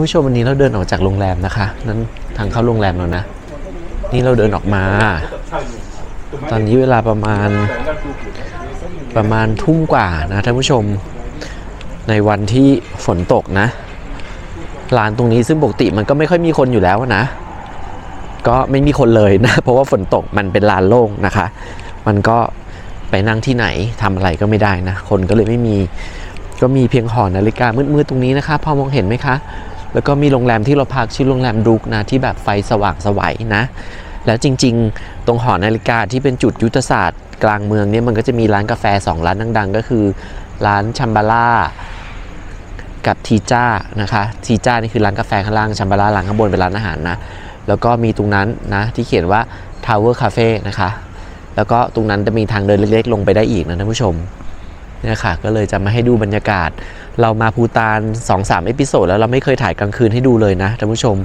านผู้ชมวันนี้เราเดินออกจากโรงแรมนะคะ นั้นทางเข้าโรงแรมแล้วนะ นี่เราเดินออกมา ตอนนี้เวลาประมาณประมาณทุ่มกว่านะท่านผู้ชมในวันที่ฝนตกนะลานตรงนี้ซึ่งปกติมันก็ไม่ค่อยมีคนอยู่แล้วนะ ก็ไม่มีคนเลยนะ เพราะว่าฝนตกมันเป็นลานโล่งนะคะ มันก็ไปนั่งที่ไหนทำอะไรก็ไม่ได้นะ คนก็เลยไม่มีก็มีเพียงหอนาฬิกามืดๆตรงนี้นะคะ พอมองเห็นไหมคะ แล้วก็มีโรงแรมที่เราพักชื่อโรงแรมดุกนะที่แบบไฟสว่างสวัยนะ แล้วจริงๆ ตรงหอนาฬิกาที่เป็นจุดยุทธศาสตร์กลางเมืองเนี่ยมันก็จะมีร้านกาแฟ 2 ร้านดังๆ ก็คือ ร้านชัมบาร่ากับทีจ้านะคะทีจ้านี่คือร้านกาแฟข้างล่างชัมบาร่าร้านข้างบนเป็นร้านอาหารนะ แล้วก็มีตรงนั้นนะที่เขียนว่า Tower Cafe นะคะ แล้วก็ตรงนั้นจะมีทางเดินเล็กๆ ลงไปได้อีกนะท่านผู้ชม เนี่ยค่ะก็เลยจะมาให้ดูบรรยากาศ เรามาภูตาน2-3เอพิโซดแล้วเราไม่เคยถ่ายกลางคืนให้ดูเลยนะท่านผู้ชม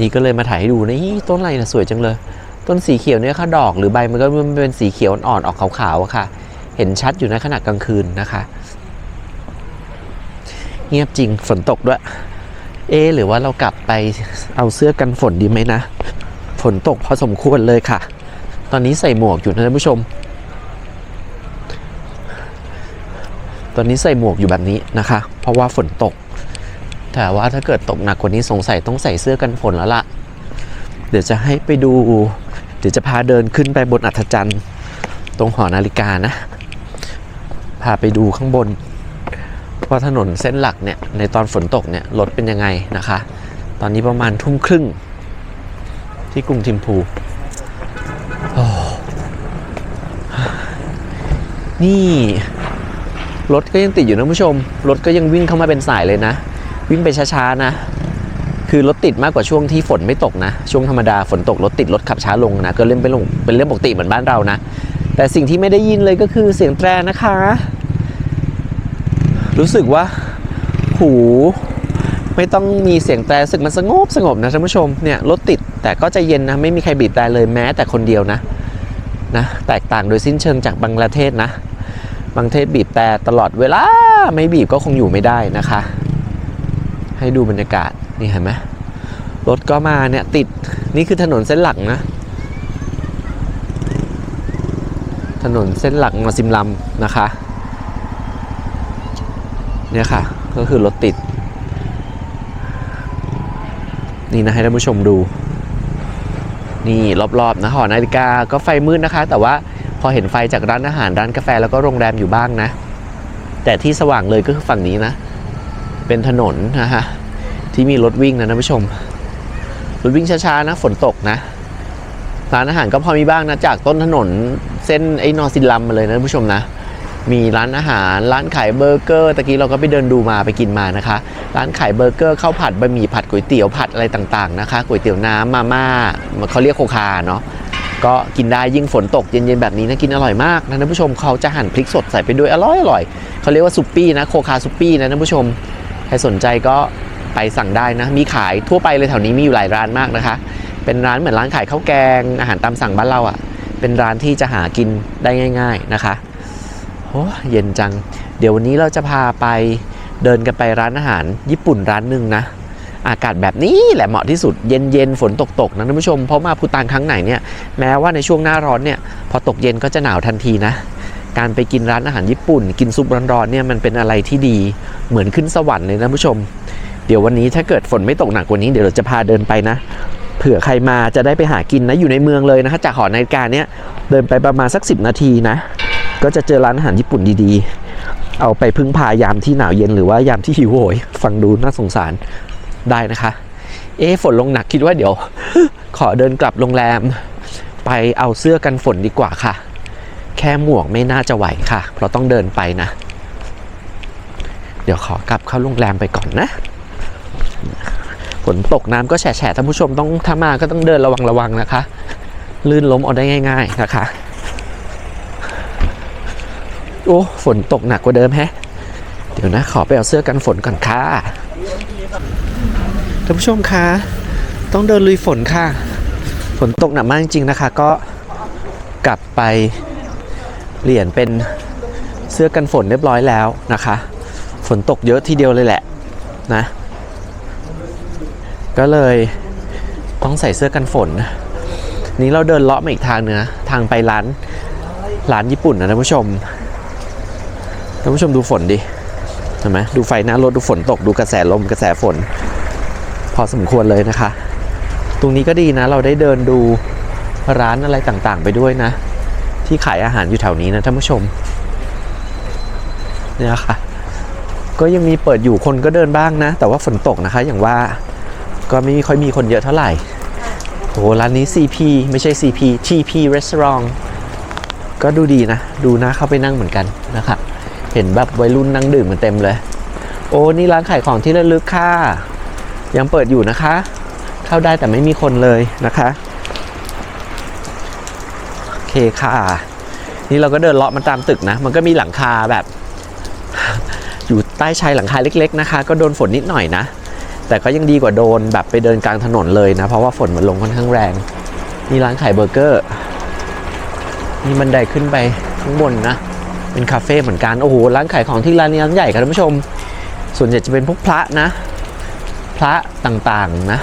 นี่ก็เลยมาถ่ายให้ดูนี่ต้นอะไรนะสวยจังเลย ต้นสีเขียวเนี่ยค่ะดอกหรือใบมันก็มันเป็นสีเขียวอ่อนๆออกขาวๆอะค่ะ เห็นชัดอยู่ในขณะกลางคืนนะคะ เงียบจริงฝนตกด้วย เอ หรือว่าเรากลับไปเอาเสื้อกันฝนดีไหมนะ ฝนตกพอสมควรเลยค่ะ ตอนนี้ใส่หมวกอยู่นะท่านผู้ชม ตอนนี้ใส่หมวกอยู่แบบนี้นะคะ เพราะว่าฝนตก แต่ว่าถ้าเกิดตกหนักกว่านี้สงสัยต้องใส่เสื้อกันฝนแล้วล่ะ เดี๋ยวจะให้ไปดู เดี๋ยวจะพาเดินขึ้นไปบนอัฐจันทร์ตรงหอนาฬิกานะ พาไปดูข้างบนว่าถนนเส้นหลักเนี่ยในตอนฝนตกเนี่ยรถเป็นยังไงนะคะ ตอนนี้ประมาณทุ่มครึ่ง ที่กรุงทิมพูโอ้นี่ รถก็ยังติดอยู่นะผู้ชม รถก็ยังวิ่งเข้ามาเป็นสายเลยนะ วิ่งไปช้าๆนะ คือรถติดมากกว่าช่วงที่ฝนไม่ตกนะ ช่วงธรรมดาฝนตกรถติดรถขับช้าลงนะ ก็เล่นเป็นลงเป็นเรื่องปกติเหมือนบ้านเรานะ แต่สิ่งที่ไม่ได้ยินเลยก็คือเสียงแตรนะคะ รู้สึกว่า หู ไม่ต้องมีเสียงแตรสึกมันสงบสงบนะท่านผู้ชม เนี่ยรถติดแต่ก็ใจเย็นนะ ไม่มีใครบีบแตรเลยแม้แต่คนเดียวนะ นะ แตกต่างโดยสิ้นเชิงจากบังกลาเทศนะ บางเทศบีบแต่ตลอดเวลาไม่บีบก็คงอยู่ไม่ได้นะคะ ให้ดูบรรยากาศนี่เห็นไหมรถก็มาเนี่ยติดนี่คือถนนเส้นหลักนะ ถนนเส้นหลักมาซิมลำนะคะเนี่ยค่ะก็คือรถติด นี่นะให้ท่านผู้ชมดู นี่รอบๆนะหอนาฬิกาก็ไฟมืดนะคะ แต่ว่า อเห็นไฟจากร้านอาหารร้านกาแฟแล้วก็โรงแรมอยู่บ้างนะ แต่ที่สว่างเลยก็คือฝั่งนี้นะ เป็นถนนนะฮะที่มีรถวิ่งนะท่านผู้ชมรถวิ่งช้าๆนะฝนตกนะร้านอาหารก็พอมีบ้างนะจากต้นถนนเส้นไอ้นอซินลัมมาเลยนะท่านผู้ชมนะมีร้านอาหารร้านขายเบอร์เกอร์ตะกี้เราก็ไปเดินดูมาไปกินมานะคะ ร้านขายเบอร์เกอร์ข้าวผัดบะหมี่ผัดก๋วยเตี๋ยวผัดอะไรต่างๆนะคะก๋วยเตี๋ยวน้ำมาม่าเขาเรียกโคคาเนาะ ก็กินได้ยิ่งฝนตกเย็นๆแบบนี้นะกินอร่อยมากนะท่านผู้ชมเขาจะหั่นพริกสดใส่ไปด้วยอร่อยอร่อยเขาเรียกว่าซุปปี้นะโคคาซุปปี้นะท่านผู้ชมใครสนใจก็ไปสั่งได้นะ มีขายทั่วไปเลยแถวนี้มีอยู่หลายร้านมากนะคะ เป็นร้านเหมือนร้านขายข้าวแกง อาหารตามสั่งบ้านเราอะ่ะ เป็นร้านที่จะหากินได้ง่าย ๆนะคะโอ้เย็นจัง เดี๋ยววันนี้เราจะพาไปเดินกันไปร้านอาหารญี่ปุ่นร้านหนึ่งนะ อากาศแบบนี้แหละเหมาะที่สุดเย็นๆฝนตกๆนะท่านผู้ชม เพราะมาพูตานครั้งไหนเนี่ยแม้ว่าในช่วงหน้าร้อนเนี่ยพอตกเย็นก็จะหนาวทันทีนะ การไปกินร้านอาหารญี่ปุ่น กินซุปร้อนๆเนี่ยมันเป็นอะไรที่ดีเหมือนขึ้นสวรรค์เลยนะท่านผู้ชม เดี๋ยววันนี้ถ้าเกิดฝนไม่ตกหนักกว่านี้เดี๋ยวเราจะพาเดินไปนะเผื่อใครมาจะได้ไปหากินนะอยู่ในเมืองเลยนะคะจากหอนาฬิกาเนี่ยเดินไปประมาณสัก 10 นาทีนะ ก็จะเจอร้านอาหารญี่ปุ่นดีๆ เอาไปพึ่งพายามที่หนาวเย็นหรือว่ายามที่หิวโหย ฟังดูน่าสงสาร ได้นะคะ เอ๊ฝนลงหนักคิดว่าเดี๋ยว ขอเดินกลับโรงแรม ไปเอาเสื้อกันฝนดีกว่าค่ะ แค่หมวกไม่น่าจะไหวค่ะ เพราะต้องเดินไปนะ เดี๋ยวขอกลับเข้าโรงแรมไปก่อนนะฝนตกน้ำก็แฉะท่านผู้ชมต้องถ้ามาก็ต้องเดินระวังระวังนะคะ ลื่นล้มเอาได้ง่าย ๆนะคะ โอ้ฝนตกหนักกว่าเดิมแฮะ เดี๋ยวนะขอไปเอาเสื้อกันฝนก่อนค่ะ ท่านผู้ชมคะต้องเดินลุยฝนค่ะ ฝนตกหนักมากจริงๆนะคะ ก็กลับไปเปลี่ยนเป็นเสื้อกันฝนเรียบร้อยแล้วนะคะ ฝนตกเยอะทีเดียวเลยแหละนะ ก็เลยต้องใส่เสื้อกันฝน นี้เราเดินเลาะมาอีกทางเนื้อทางไปร้านร้านญี่ปุ่นนะท่านผู้ชมท่านผู้ชมดูฝนดิเห็นไหมดูไฟหน้ารถดูฝนตกดูกระแสลมกระแสฝน พอสมควรเลยนะคะ ตรงนี้ก็ดีนะ เราได้เดินดูร้านอะไรต่างๆ ไปด้วยนะ ที่ขายอาหารอยู่แถวนี้นะท่านผู้ชม เนี่ยค่ะ ก็ยังมีเปิดอยู่คนก็เดินบ้างนะ แต่ว่าฝนตกนะคะ อย่างว่าก็ไม่ค่อยมีคนเยอะเท่าไหร่โหร้านนี้ CP ไม่ใช่ CP TP Restaurant ก็ดูดีนะ ดูนะเข้าไปนั่งเหมือนกันนะคะ เห็นแบบวัยรุ่นนั่งดื่มกันเต็มเลย โอ้ นี่ร้านขายของที่ระลึกค่ะ ยังเปิดอยู่นะคะ เข้าได้แต่ไม่มีคนเลยนะคะโอเคค่ะ นี่เราก็เดินเลาะมาตามตึกนะ มันก็มีหลังคาแบบ อยู่ใต้ชายหลังคาเล็ก ๆ นะคะ ก็โดนฝนนิดหน่อยนะ แต่ก็ยังดีกว่าโดนแบบไปเดินกลางถนนเลยนะ เพราะว่าฝนมันลงค่อนข้างแรงมีร้านขายเบอร์เกอร์มีบันไดขึ้นไปข้างบนนะ เป็นคาเฟ่เหมือนกัน โอ้โห ร้านขายของที่ร้านนี้ร้านใหญ่ครับท่านผู้ชม ส่วนใหญ่จะเป็นพวกพระนะ พระต่างๆนะ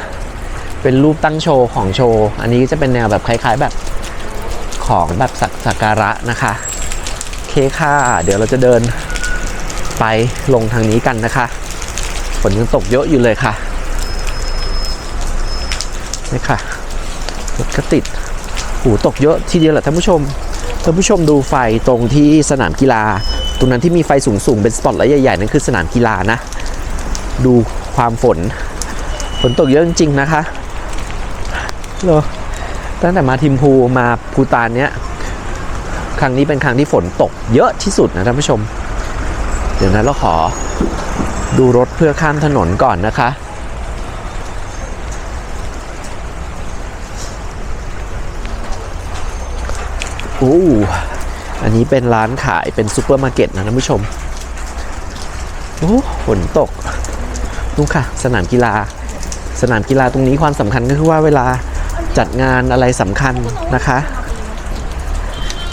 เป็นรูปตั้งโชว์ของโชว์ อันนี้จะเป็นแนวแบบคล้าย ๆแบบของแบบสักสักการะนะคะ เคค่ะ เดี๋ยวเราจะเดินไปลงทางนี้กันนะคะฝนยังตกเยอะอยู่เลยค่ะนี่ค่ะรถก็ติดหูตกเยอะทีเดียวแหละท่านผู้ชมท่านผู้ชมดูไฟตรงที่สนามกีฬา ตรงนั้นที่มีไฟสูงๆ เป็นสปอตไลท์ใหญ่ๆนั่นคือสนามกีฬานะ ดู ความฝน ฝนตกเยอะจริงๆนะคะเหรอตั้งแต่มาทิมพูมาภูตานเนี้ยครั้งนี้เป็นครั้งที่ฝนตกเยอะที่สุดนะท่านผู้ชม เดี๋ยวนั้นเราขอดูรถเพื่อข้ามถนนก่อนนะคะ โอ้ อันนี้เป็นร้านขายเป็นซูเปอร์มาร์เก็ตนะท่านผู้ชม โอ้ ฝนตก นู่นค่ะ สนามกีฬา สนามกีฬาตรงนี้ความสำคัญก็คือว่าเวลาจัดงานอะไรสำคัญนะคะ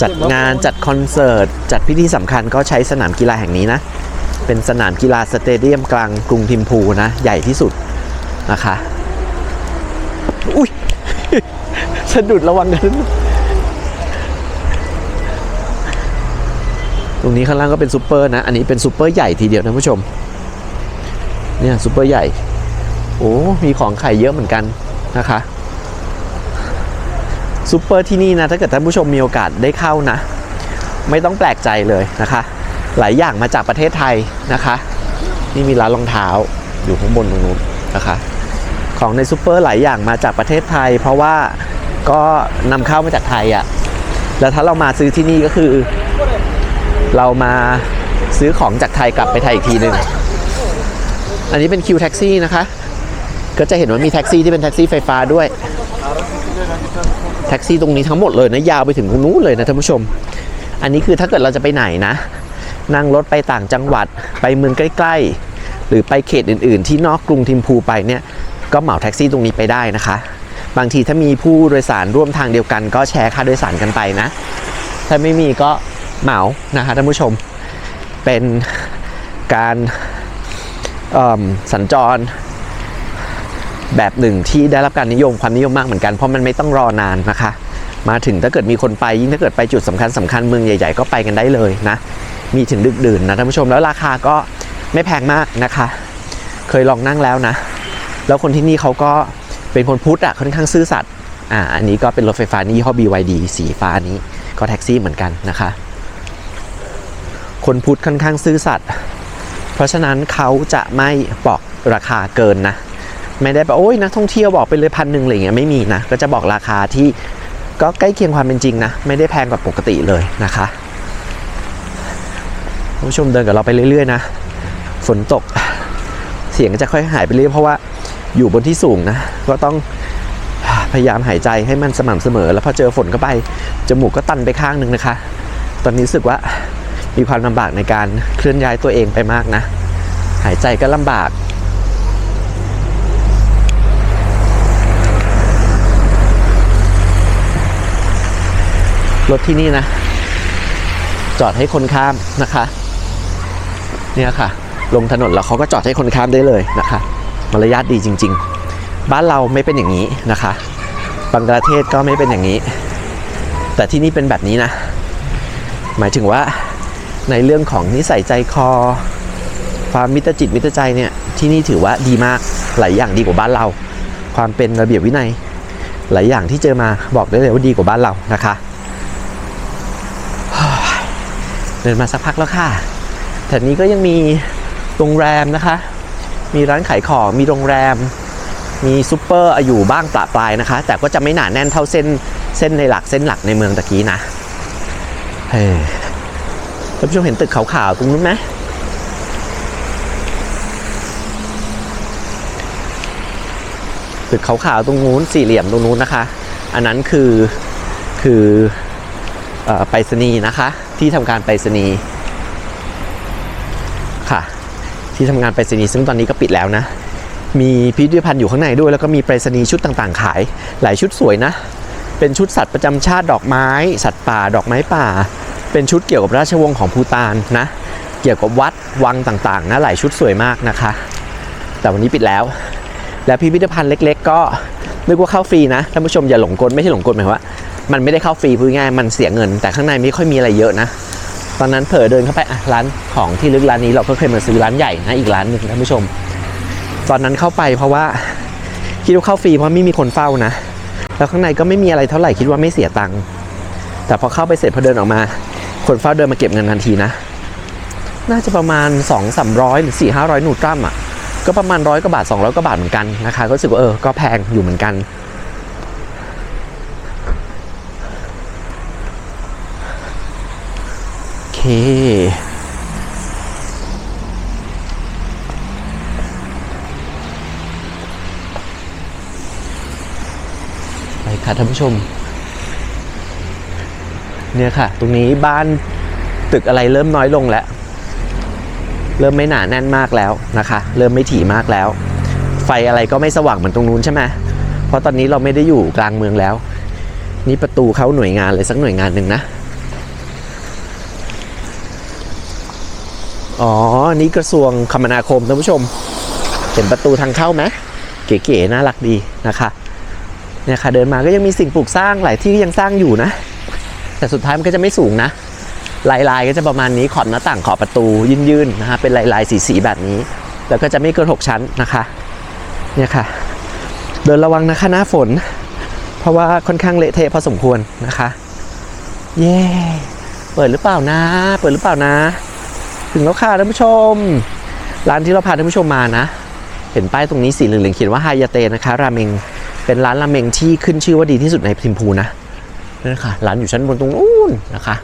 จัดงานจัดคอนเสิร์ต จัดพิธีสำคัญก็ใช้สนามกีฬาแห่งนี้นะ เป็นสนามกีฬาสเตเดียมกลางกรุงทิมพูนะ ใหญ่ที่สุดนะคะอุ้ยสะดุดระวังกันตรงนี้ข้างล่างก็เป็นซูเปอร์นะ อันนี้เป็นซูเปอร์ใหญ่ทีเดียวนะผู้ชม เนี่ยซูเปอร์ใหญ่ โอ้มีของขายเยอะเหมือนกันนะคะซูเปอร์ที่นี่นะถ้าเกิดท่านผู้ชมมีโอกาสได้เข้านะ ไม่ต้องแปลกใจเลยนะคะ หลายอย่างมาจากประเทศไทยนะคะ นี่มีร้านรองเท้าอยู่ข้างบนตรงนู้นนะคะ ของในซูเปอร์หลายอย่างมาจากประเทศไทย เพราะว่าก็นำเข้ามาจากไทยอะ่ะแล้วถ้าเรามาซื้อที่นี่ก็คือ เรามาซื้อของจากไทยกลับไปไทยอีกทีหนึ่ง อันนี้เป็นคิวแท็กซี่นะคะ ก็จะเห็นว่ามีแท็กซี่ที่เป็นแท็กซี่ไฟฟ้าด้วย แท็กซี่ตรงนี้ทั้งหมดเลยนะยาวไปถึงตรงนู้นเลยนะท่านผู้ชม อันนี้คือถ้าเกิดเราจะไปไหนนะ นั่งรถไปต่างจังหวัดไปเมืองใกล้ ๆ หรือไปเขตอื่น ๆ ที่นอกกรุงทิมพูไปเนี่ยก็เหมาแท็กซี่ตรงนี้ไปได้นะคะ บางทีถ้ามีผู้โดยสารร่วมทางเดียวกัน ก็แชร์ค่าโดยสารกันไปนะ ถ้าไม่มีก็เหมานะคะท่านผู้ชม เป็นการ สัญจร แบบหนึ่งที่ได้รับการนิยมความนิยมมากเหมือนกันเพราะมันไม่ต้องรอนานนะคะ มาถึงถ้าเกิดมีคนไปยิ่งถ้าเกิดไปจุดสำคัญสำคัญเมืองใหญ่ ๆ ก็ไปกันได้เลยนะ มีถึงดึกดื่นนะท่านผู้ชมแล้วราคาก็ไม่แพงมากนะคะ เคยลองนั่งแล้วนะ แล้วคนที่นี่เขาก็เป็นคนพุทธอะค่อนข้างซื่อสัตย์อ่าอันนี้ก็เป็นรถไฟฟ้านี่ยี่ห้อ BYD สีฟ้านี้ก็แท็กซี่เหมือนกันนะคะ คนพุทธค่อนข้างซื่อสัตย์ ราะฉะนั้นเขาจะไม่บอกราคาเกินนะ ไม่ได้แบบโอ้ยนักท่องเที่ยวบอกไปเลยพันหนึ่งอะไรเงี้ยไม่มีนะ ก็จะบอกราคาที่ก็ใกล้เคียงความเป็นจริงนะ ไม่ได้แพงกว่าปกติเลยนะคะท่านผู้ชมเดินกับเราไปเรื่อยๆนะฝนตกเสียงจะค่อยหายไปเรื่อยเพราะว่าอยู่บนที่สูงนะ ก็ต้องพยายามหายใจให้มันสม่ำเสมอ แล้วพอเจอฝนเข้าไปจมูกก็ตันไปข้างหนึ่งนะคะ ตอนนี้รู้สึกว่า มีความลำบากในการเคลื่อนย้ายตัวเองไปมากนะ หายใจก็ลำบากรถที่นี่นะ จอดให้คนข้ามนะคะ เนี่ยค่ะ ลงถนนแล้วเขาก็จอดให้คนข้ามได้เลยนะคะมารยาทดีจริง ๆ บ้านเราไม่เป็นอย่างนี้นะคะบังกลาเทศก็ไม่เป็นอย่างนี้ แต่ที่นี่เป็นแบบนี้นะ หมายถึงว่า ในเรื่องของนิสัยใจคอ ความมิตรจิตมิตรใจเนี่ยที่นี่ถือว่าดีมากหลายอย่างดีกว่าบ้านเรา ความเป็นระเบียบวินัย หลายอย่างที่เจอมาบอกได้เลยว่าดีกว่าบ้านเรานะคะเดินมาสักพักแล้วค่ะแถวนี้ก็ยังมีโรงแรมนะคะ มีร้านขายของ มีโรงแรม มีซูเปอร์อยู่บ้างปลาปลายนะคะ แต่ก็จะไม่หนาแน่นเท่าเส้นเส้นในหลักเส้นหลักในเมืองตะกี้นะ เฮ้ ท่านผู้ชมเห็นตึกขาวๆตรงนู้นไหมตึกขาวๆตรงนู้นสี่เหลี่ยมตรงนู้นนะคะ อันนั้นคือคืออไปรษณีย์นะคะ ที่ทำการไปรษณีย์ค่ะ ที่ทำงานไปรษณีย์ซึ่งตอนนี้ก็ปิดแล้วนะ มีพิพิธภัณฑ์อยู่ข้างในด้วยแล้วก็มีไปรษณีย์ชุดต่างๆ ขาย หลายชุดสวยนะ เป็นชุดสัตว์ประจำชาติดอกไม้ สัตว์ป่า ดอกไม้ป่า เป็นชุดเกี่ยวกับราชวงศ์ของภูตานนะ เกี่ยวกับวัดวังต่างๆนะหลายชุดสวยมากนะคะ แต่วันนี้ปิดแล้ว และพิพิธภัณฑ์เล็ก ๆ ก็นึกว่าเข้าฟรีนะท่านผู้ชมอย่าหลงกลไม่ใช่หลงกลหมายความว่ามันไม่ได้เข้าฟรีพูดง่ายๆมันเสียเงิน แต่ข้างในไม่ค่อยมีอะไรเยอะนะ ตอนนั้นเผลอเดินเข้าไปอะร้านของที่ลึกร้านนี้เราก็เคยมาซื้อร้านใหญ่นะอีกร้านหนึ่งท่านผู้ชม ตอนนั้นเข้าไปเพราะว่าคิดว่าเข้าฟรีเพราะไม่มีคนเฝ้านะ แล้วข้างในก็ไม่มีอะไรเท่าไหร่คิดว่าไม่เสียตังค์แต่พอเข้าไปเสร็จพอเดินออกมา คนเฝ้าเดินมาเก็บเงินทันทีนะ น่าจะประมาณ 2 3 0 0 หรือ 4 5 0 0 นูตรัมอะ ก็ประมาณร้อยกว่าบาท 200กว่าบาทเหมือนกันนะคะก็รู้สึกว่าเออ ก็แพงอยู่เหมือนกัน โอเคไปค่ะท่านผู้ชม เนี่ยค่ะ ตรงนี้บ้านตึกอะไรเริ่มน้อยลงแล้ว เริ่มไม่หนาแน่นมากแล้วนะคะ เริ่มไม่ถี่มากแล้ว ไฟอะไรก็ไม่สว่างเหมือนตรงนู้นใช่ไหมเพราะตอนนี้เราไม่ได้อยู่กลางเมืองแล้ว นี่ประตูเข้าหน่วยงานเลยสักหน่วยงานหนึ่งนะอ๋อ นี่กระทรวงคมนาคมท่านผู้ชม เห็นประตูทางเข้าไหมเก๋ๆน่ารักดีนะคะเนี่ยค่ะเดินมาก็ยังมีสิ่งปลูกสร้างหลายที่ยังสร้างอยู่นะ แต่สุดท้ายมันก็จะไม่สูงนะ ลายลายๆก็จะประมาณนี้ขอบหน้าต่างขอบประตูยื่นๆนะฮะเป็นลายลายสีสีๆแบบนี้ แล้วก็จะไม่เกิน6ชั้นนะคะเนี่ยค่ะ เดินระวังนะคะหน้าฝน เพราะว่าค่อนข้างเละเทะพอสมควรนะคะ เย้เปิดหรือเปล่านะ เปิดหรือเปล่านะ ถึงแล้วค่ะท่านผู้ชม ร้านที่เราพาท่านผู้ชมมานะ เห็นป้ายตรงนี้สีเหลืองๆเขียนว่าฮายาเตนะคะ ราเมง เป็นร้านราเมงที่ขึ้นชื่อว่าดีที่สุดในทิมพูนะ นั่นค่ะร้านอยู่ชั้นบนตรงนู้นนะคะ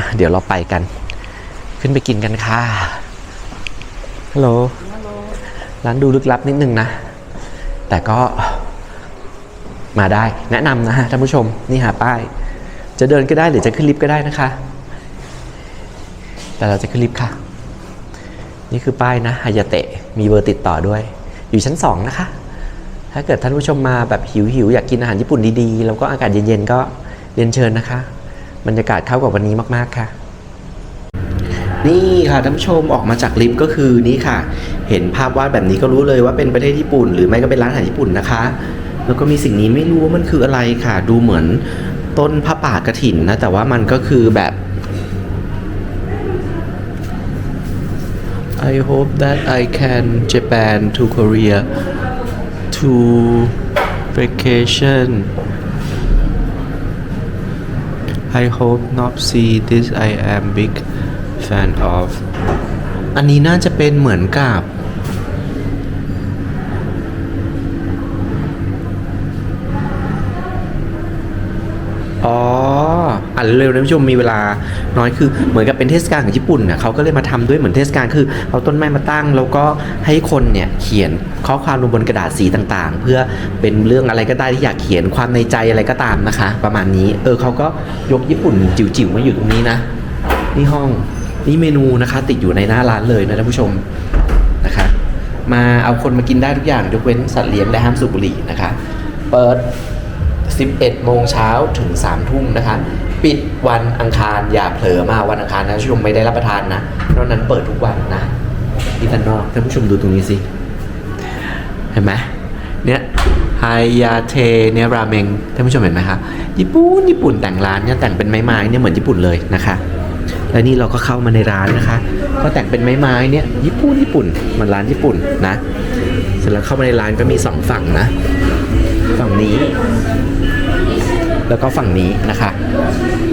ะเดี๋ยวเราไปกัน ขึ้นไปกินกันค่ะฮัลโหลร้านดูลึกลับนิดนึงนะ แต่ก็มาได้แนะนำนะฮะท่านผู้ชมนี่หาป้าย จะเดินก็ได้หรือจะขึ้นลิฟต์ก็ได้นะคะ แต่เราจะขึ้นลิฟต์ค่ะ นี่คือป้ายนะฮายาเตะมีเบอร์ติดต่อด้วย อยู่ชั้น2นะคะ ถ้าเกิดท่านผู้ชมมาแบบหิวหิวอยากกินอาหารญี่ปุ่นดีๆ แล้วก็อากาศเย็นๆก็เรียนเชิญนะคะ บรรยากาศเข้ากับวันนี้มากๆค่ะ นี่ค่ะท่านผู้ชมออกมาจากลิฟต์ก็คือนี่ค่ะ เห็นภาพวาดแบบนี้ก็รู้เลยว่าเป็นประเทศญี่ปุ่น หรือไม่ก็เป็นร้านอาหารญี่ปุ่นนะคะ แล้วก็มีสิ่งนี้ไม่รู้ว่ามันคืออะไรค่ะ ดูเหมือนต้นผ้าป่ากระถินนะแต่ว่ามันก็คือแบบ I hope that I can Japan to Korea to vacation I hope not see this I am big fan of อันนี้น่าจะเป็นเหมือนกับ อ๋ออ่าน เร็วๆนะผู้ชมมีเวลาน้อยคือเหมือนกับเป็นเทศกาลของญี่ปุ่นน่ะเขาก็เลยมาทำด้วยเหมือนเทศกาลคือเอาต้นไม้มาตั้ง แล้วก็ให้คนเนี่ยเขียนข้อความลงบนกระดาษสีต่างๆ เพื่อเป็นเรื่องอะไรก็ได้ที่อยากเขียนความในใจอะไรก็ตามนะคะ ประมาณนี้เออเขาก็ยกญี่ปุ่นจิ๋วๆมาอยู่ตรงนี้นะ นี่ห้องนี่เมนูนะคะติดอยู่ในหน้าร้านเลยนะท่านผู้ชมนะคะ มาเอาคนมากินได้ทุกอย่างยกเว้นสัตว์เลี้ยงและห้ามสูบบุหรี่นะคะ เปิด 11 โมงเช้าถึง 3 ทุ่มนะคะ ปิดวันอังคารอย่าเผลอมาวันอังคารนะท่านผู้ชมไม่ได้รับประทานนะนอกนั้นเปิดทุกวันนะที่ด้านนอกท่านผู้ชมดูตรงนี้สิ เห็นไหมเนี่ยไฮยาเทเนี่ยราเมงท่านผู้ชมเห็นไหมคะญี่ปุ่นญี่ปุ่นแต่งร้านเนี่ยแต่งเป็นไม้ๆเนี่ยเหมือนญี่ปุ่นเลยนะคะ แล้วนี่เราก็เข้ามาในร้านนะคะ ก็แต่งเป็นไม้ๆเนี่ยญี่ปุ่นญี่ปุ่นมันร้านญี่ปุ่นนะ เสร็จแล้วเข้ามาในร้านก็มีสองฝั่งนะ ฝั่งนี้ แล้วก็ฝั่งนี้นะคะ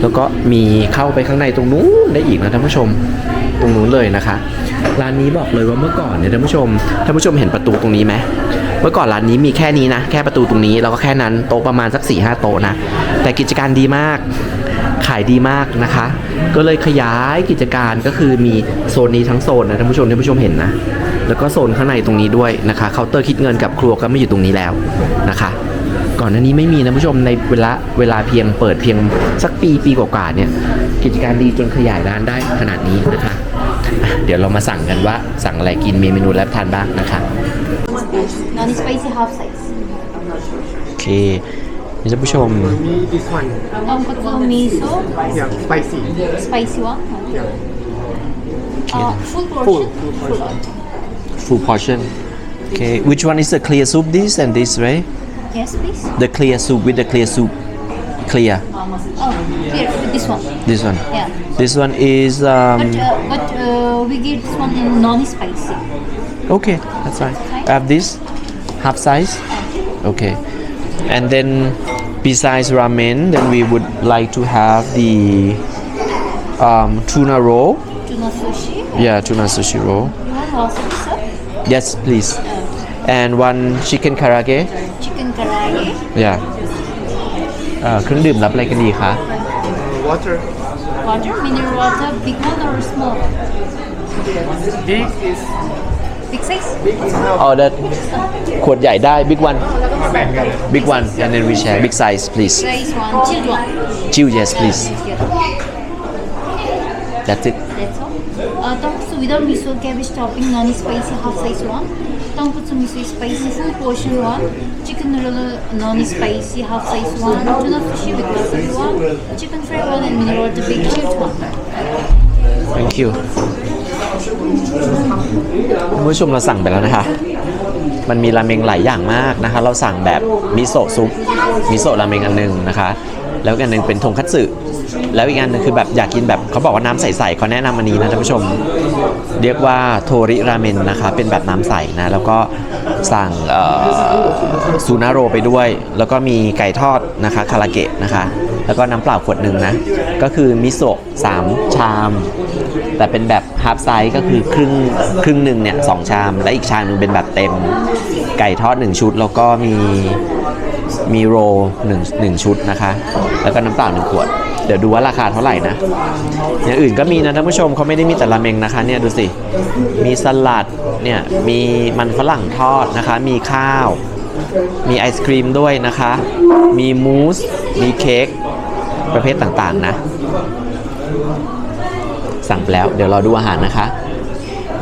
แล้วก็มีเข้าไปข้างในตรงนู้นได้อีกนะท่านผู้ชมตรงนู้นเลยนะคะ ร้านนี้บอกเลยว่าเมื่อก่อนเนี่ยท่านผู้ชมท่านผู้ชมเห็นประตูตรงนี้ไหมเมื่อก่อนร้านนี้มีแค่นี้นะ แค่ประตูตรงนี้แล้วก็แค่นั้นโต๊ะประมาณสัก4ี่ห้าโต๊ะนะ แต่กิจการดีมากขายดีมากนะคะ ก็เลยขยายกิจการก็คือมีโซนนี้ทั้งโซนนะท่านผู้ชมท่านผู้ชมเห็นนะ แล้วก็โซนข้างในตรงนี้ด้วยนะคะเคาน์เตอร์คิดเงินกับครัวก็ไม่อยู่ตรงนี้แล้วนะคะ ก่อนหน้านี้ไม่มีนะผู้ชมในเวลาเวลาเพียงเปิดเพียงสักปีปีกว่าๆเนี่ย กิจการดีจนขยายร้านได้ขนาดนี้นะคะอะเดี๋ยวเรามาสั่งกันว่าสั่งอะไรกินมีเมนูแล้วทานบ้างนะคะ Non spicy half size. โอเคนี่ท่านผู้ชม Me, this one. Tonkotsu miso, Yeah, spicy. spicy one. Yeah. Uh, full portion. Full, full portion. full portion okay which one is the clear soup this and this right Yes, please. the clear soup with the clear soup clear Oh, here, this one. this one Yeah. this one is um, But uh, but uh, we get this one in non-spicy. okay that's fine I have this half size okay and then besides ramen then we would like to have the um, tuna roll Tuna sushi. yeah tuna sushi roll You want wasabi sir? yes please and one chicken karaage Chicken karaage. yeah เอ่อเครื่องดื่มรับอะไรกันดีคะ Water. Water, mineral water, big one or small? Big is Big size? big is now เอา that ขวดใหญ่ได้ big one มาแบ่งกัน big one and then we share big size please Size one, chilled one. chill yes please Yeah. that's it That's all. Uh, tonkotsu without miso cabbage topping, non-spicy half size one. Tonkotsu miso spicy full portion one. Chicken roll non-spicy half size one. Tuna sushi with wasabi one. Chicken fry one and mineral water big chilled one. thank you คุณผู้ชมเราสั่งไปแล้วนะคะ มันมีราเมงหลายอย่างมากนะคะ เราสั่งแบบมิโซะซุปมิโซะราเมงอันหนึงนะคะ แล้วอันหนึงเป็นทงคัตสึแล้วอีกอันนึงคือแบบอยากกินแบบเขาบอกว่าน้ำใสๆเขาแนะนำอันนี้นะท่านผู้ชม เรียกว่าโทริราเมนนะคะเป็นแบบน้ำใสนะแล้วก็สั่งซูนาโรไปด้วย แล้วก็มีไก่ทอดนะคะคาราเกะนะคะ แล้วก็น้ำเปล่าขวดหนึ่งนะ ก็คือมิโซะสามชาม แต่เป็นแบบฮาร์ฟไซส์ก็คือครึ่งครึ่งหนึ่งเนี่ยสองชาม และอีกชามหนึงเป็นแบบเต็มไก่ทอดหนึ่งชุด แล้วก็มีมีโรหนึ่งหนึ่งชุดนะคะ แล้วก็น้ำเปล่าหนึ่งขวด เดี๋ยวดูว่าราคาเท่าไหร่นะ อย่างอื่นก็มีนะท่านผู้ชมเขาไม่ได้มีแต่ราเมงนะคะเนี่ยดูสิ มีสลัดเนี่ยมีมันฝรั่งทอดนะคะ มีข้าว มีไอศครีมด้วยนะคะ มีมูส มีเค้กประเภทต่างๆนะ สั่งแล้วเดี๋ยวรอดูอาหารนะคะ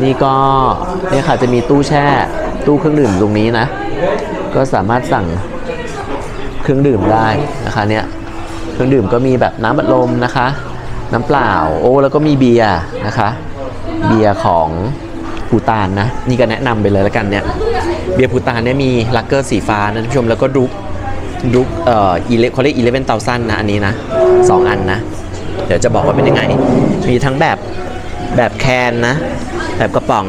นี่ก็เนี่ยค่ะจะมีตู้แช่ตู้เครื่องดื่มตรงนี้นะ ก็สามารถสั่งเครื่องดื่มได้นะคะเนี่ย เครื่องดื่มก็มีแบบน้ำบัดลมนะคะ น้ำเปล่าโอ้แล้วก็มีเบียร์นะคะ เบียร์ของภูตานนะ นี่ก็แนะนำไปเลยแล้วกันเนี่ยเบียร์ภูตานเนี่ยมีลักเกอร์สีฟ้านะท่านผู้ชมแล้วก็ดุกดุกเอ่ออีเลเขาเรียกอีเลเวนเตาซันนะอันนี้นะสองอันนะ เดี๋ยวจะบอกว่าเป็นยังไง มีทั้งแบบแบบแคนนะ แบบกระป๋อง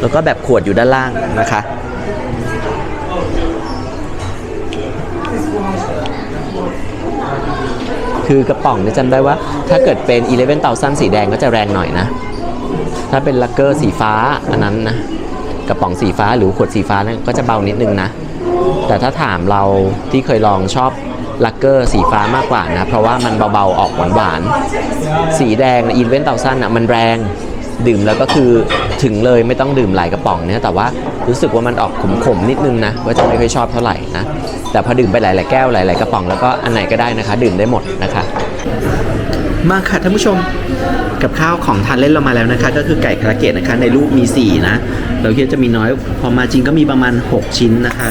แล้วก็แบบขวดอยู่ด้านล่างนะคะ คือกระป๋องเนี่ยจำได้ว่า ถ้าเกิดเป็น 11เตาสั้นสีแดงก็จะแรงหน่อยนะ ถ้าเป็นลักเกอร์สีฟ้าอันนั้นนะ กระป๋องสีฟ้าหรือขวดสีฟ้านั่นก็จะเบานิดนึงนะ แต่ถ้าถามเราที่เคยลองชอบลักเกอร์สีฟ้ามากกว่านะ เพราะว่ามันเบาๆออกหวานๆ สีแดงอินเวนเตาสั้นอะมันแรงดื่มแล้วก็คือถึงเลยไม่ต้องดื่มหลายกระป๋องเนี่ยแต่ว่ารู้สึกว่ามันออกขมๆนิดนึงนะ ว่าจะไม่ค่อยชอบเท่าไหร่นะ แต่พอดื่มไปหลาย ๆ แก้วหลาย ๆ กระป๋องแล้วก็อันไหนก็ได้นะคะ ดื่มได้หมดนะคะ มาค่ะท่านผู้ชมกับข้าวของทานเล่นเรามาแล้วนะคะ ก็คือไก่คาราเกะนะคะในรูปมี 4 นะเราคิดจะมีน้อยพอมาจริงก็มีประมาณ 6 ชิ้นนะคะ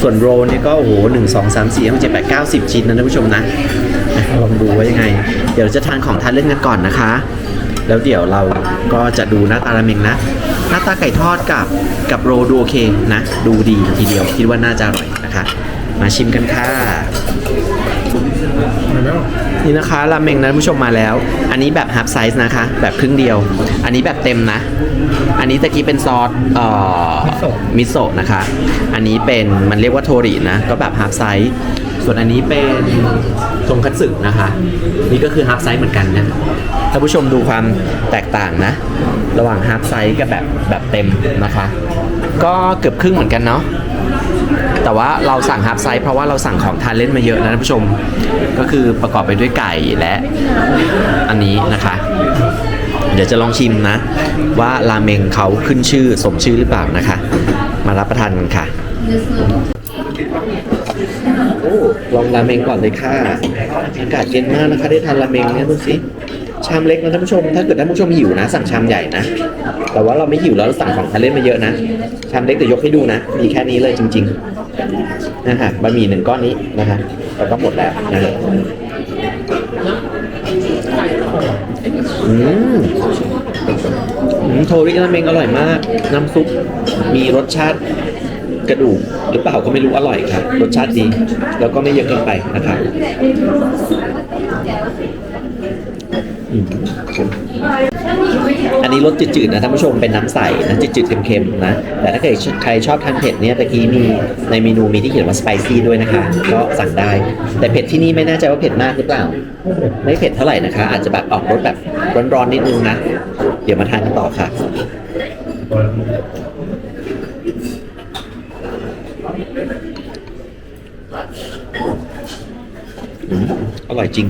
ส่วนโรลเนี่ยก็โอ้โหหนึ่งสองสามสี่ห้าเจ็ดแปดเก้าสิบชิ้นนะท่านผู้ชมนะลองดูว่ายังไง เดี๋ยวจะทานของทานเล่นกันก่อนนะคะ แล้วเดี๋ยวเราก็จะดูหน้าตาราเมงนะหน้าตาไก่ทอดกับกับโรดูโอเคนะ ดูดีทีเดียวคิดว่าน่าจะอร่อยนะคะ มาชิมกันค่ะ นี่นะคะราเมงนะท่านผู้ชมมาแล้ว อันนี้แบบฮาร์ฟไซส์นะคะ แบบครึ่งเดียว อันนี้แบบเต็มนะ อันนี้ตะกี้เป็นซอสเอ่อมิโซะนะคะ อันนี้เป็นมันเรียกว่าโทรินะ ก็แบบฮาร์ฟไซส์ส่วนอันนี้เป็นทงคัตสึนะคะ นี่ก็คือฮาร์ฟไซส์เหมือนกันนะท่านผู้ชมดูความแตกต่างนะ ระหว่างฮาร์ฟไซส์กับแบบแบบเต็มนะคะ ก็เกือบครึ่งเหมือนกันเนาะ แต่ว่าเราสั่งฮาร์ฟไซส์เพราะว่าเราสั่งของทานเล่นมาเยอะนะท่านผู้ชม ก็คือประกอบไปด้วยไก่และอันนี้นะคะ เดี๋ยวจะลองชิมนะ ว่าราเมงเขาขึ้นชื่อสมชื่อหรือเปล่านะคะ มารับประทานกันค่ะโอ้ลองราเมงก่อนเลยค่ะอากาศเย็นมากนะคะ ได้ทานราเมงเนี่ยดูสิชามเล็กนะท่านผู้ชม ถ้าเกิดท่านผู้ชมหิวนะ สั่งชามใหญ่นะ แต่ว่าเราไม่หิวแล้วเราสั่งของทานเล่นมาเยอะนะ ชามเล็กเดี๋ยวยกให้ดูนะ มีแค่นี้เลยจริง ๆ นะฮะบะหมี่หนึ่งก้อนนี้นะฮะเราก็หมดแล้วนะฮะอืมอืมโทริราเมงอร่อยมาก น้ำซุปมีรสชาติกระดูกหรือเปล่าก็ไม่รู้อร่อยครับรสชาติดีแล้วก็ไม่เยอะเกินไปนะครับอืม อันนี้รสจืดๆนะท่านผู้ชมเป็นน้ำใสนะจืดๆเค็มๆนะ แต่ถ้าเกิดใครชอบทานเผ็ดเนี่ยตะกี้มีในเมนูมีที่เขียนว่าสไปซี่ด้วยนะคะ ก็สั่งได้ แต่เผ็ดที่นี่ไม่แน่ใจว่าเผ็ดมากหรือเปล่า ไม่เผ็ดเท่าไหร่นะคะ อาจจะแบบออกรสแบบร้อนๆนิดนึงนะ เดี๋ยวมาทานกันต่อค่ะอืมอร่อยจริง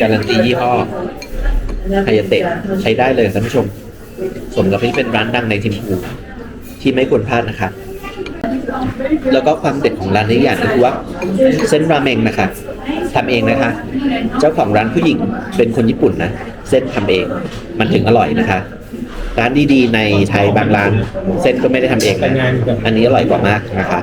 การันตียี่ห้อไฮยาเตะใช้ได้เลยท่านผู้ชม สมกับที่เป็นร้านดังในทิมพูที่ไม่ควรพลาดนะครับ แล้วก็ความเด็ดของร้านนี้อย่างก็คือว่าเส้นราเมงนะคะทำเองนะคะ เจ้าของร้านผู้หญิงเป็นคนญี่ปุ่นนะ เส้นทำเองมันถึงอร่อยนะคะร้านดีๆในไทยบางร้าน เส้นก็ไม่ได้ทำเองนะอันนี้อร่อยกว่ามากนะคะ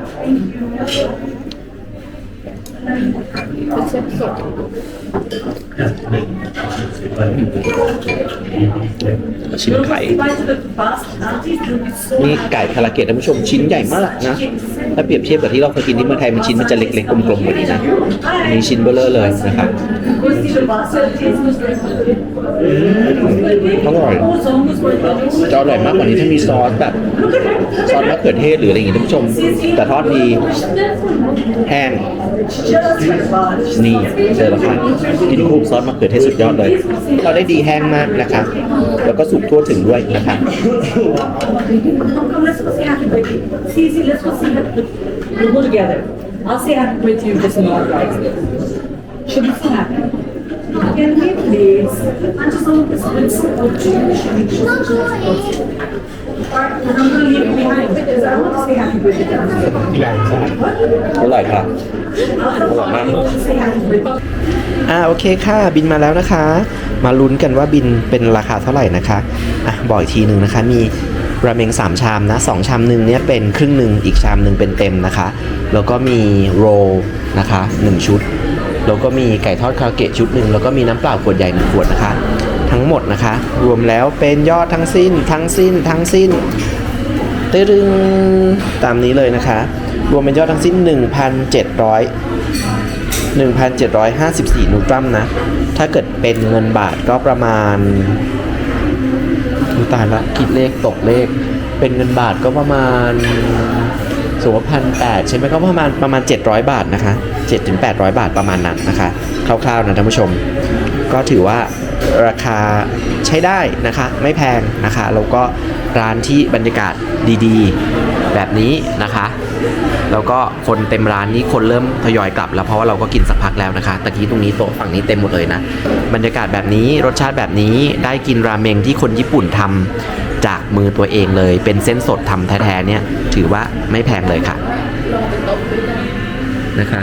ชิมไข่นี่ไก่คาราเกะท่านผู้ชมชิ้นใหญ่มากนะ ถ้าเปรียบเทียบกับที่เราเคยกินที่เมืองไทยมันชิ้นมันจะเล็กๆกลมๆกว่านี้นะอันนี้ชิ้นเบลเลอร์เลยนะครับอร่อยจะอร่อยมากกว่านี้ถ้ามีซอสแบบซอสมะเขือเทศหรืออะไรอย่างงี้ท่านผู้ชม แต่ทอดดีแห้ง นี่เจอแล้วค่ะกินคู่กับซอสมะเขือเทศสุดยอดเลย เราได้ดีแห้งมากนะคะ แล้วก็สุกทั่วถึงด้วยนะคะ Come, อร่อยค่ะอร่อยมาก Say happy birthday. อ่าโอเคค่ะ บินมาแล้วนะคะ มาลุ้นกันว่าบินเป็นราคาเท่าไหร่นะคะอะบอกอีกทีหนึ่งนะคะ มีราเมง 3 ชามนะ2ชามหนึ่งเนี่ยเป็นครึ่งหนึ่งอีกชามหนึ่งเป็นเต็มนะคะ แล้วก็มีโรนะคะ 1 ชุด แล้วก็มีไก่ทอดคาราเกะชุดหนึ่งแล้วก็มีน้ำเปล่าขวดใหญ่หนึ่งขวดนะคะ ทั้งหมดนะคะ รวมแล้วเป็นยอดทั้งสิ้น ทั้งสิ้น ทั้งสิ้นตึงตามนี้เลยนะคะ รวมเป็นยอดทั้งสิ้น 1,700 1,754นูตรัมนะ ถ้าเกิดเป็นเงินบาทก็ประมาณดูตายละคิดเลขตกเลข เป็นเงินบาทก็ประมาณสมมติพันแปดใช่ไหมก็ประมาณประมาณ 700 บาทนะคะ7ถึง800 บาทประมาณนั้นนะคะ คร่าวๆนะท่านผู้ชม ก็ถือว่า ราคาใช้ได้นะคะไม่แพงนะคะแล้วก็ร้านที่บรรยากาศดีๆ แบบนี้นะคะ แล้วก็คนเต็มร้านนี้คนเริ่มทยอยกลับ แล้วเพราะว่าเราก็กินสักพักแล้วนะคะตะกี้ตรงนี้โต๊ะฝั่งนี้เต็มหมดเลยนะบรรยากาศแบบนี้รสชาติแบบนี้ได้กินราเมงที่คนญี่ปุ่นทำจากมือตัวเองเลย เป็นเส้นสดทำแท้ๆเนี่ยถือว่าไม่แพงเลยค่ะนะคะ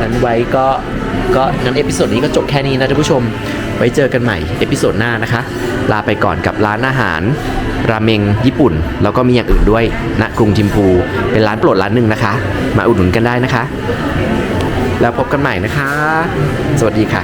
นั้นไว้ก็ก็งั้นเอพิโซดนี้ก็จบแค่นี้นะท่านผู้ชม ไว้เจอกันใหม่เอพิโซดหน้านะคะ ลาไปก่อนกับร้านอาหาร ราเมงญี่ปุ่น แล้วก็มีอย่างอื่นด้วยณกรุงทิมพู เป็นร้านโปรดร้านหนึ่งนะคะ มาอุดหนุนกันได้นะคะ แล้วพบกันใหม่นะคะ สวัสดีค่ะ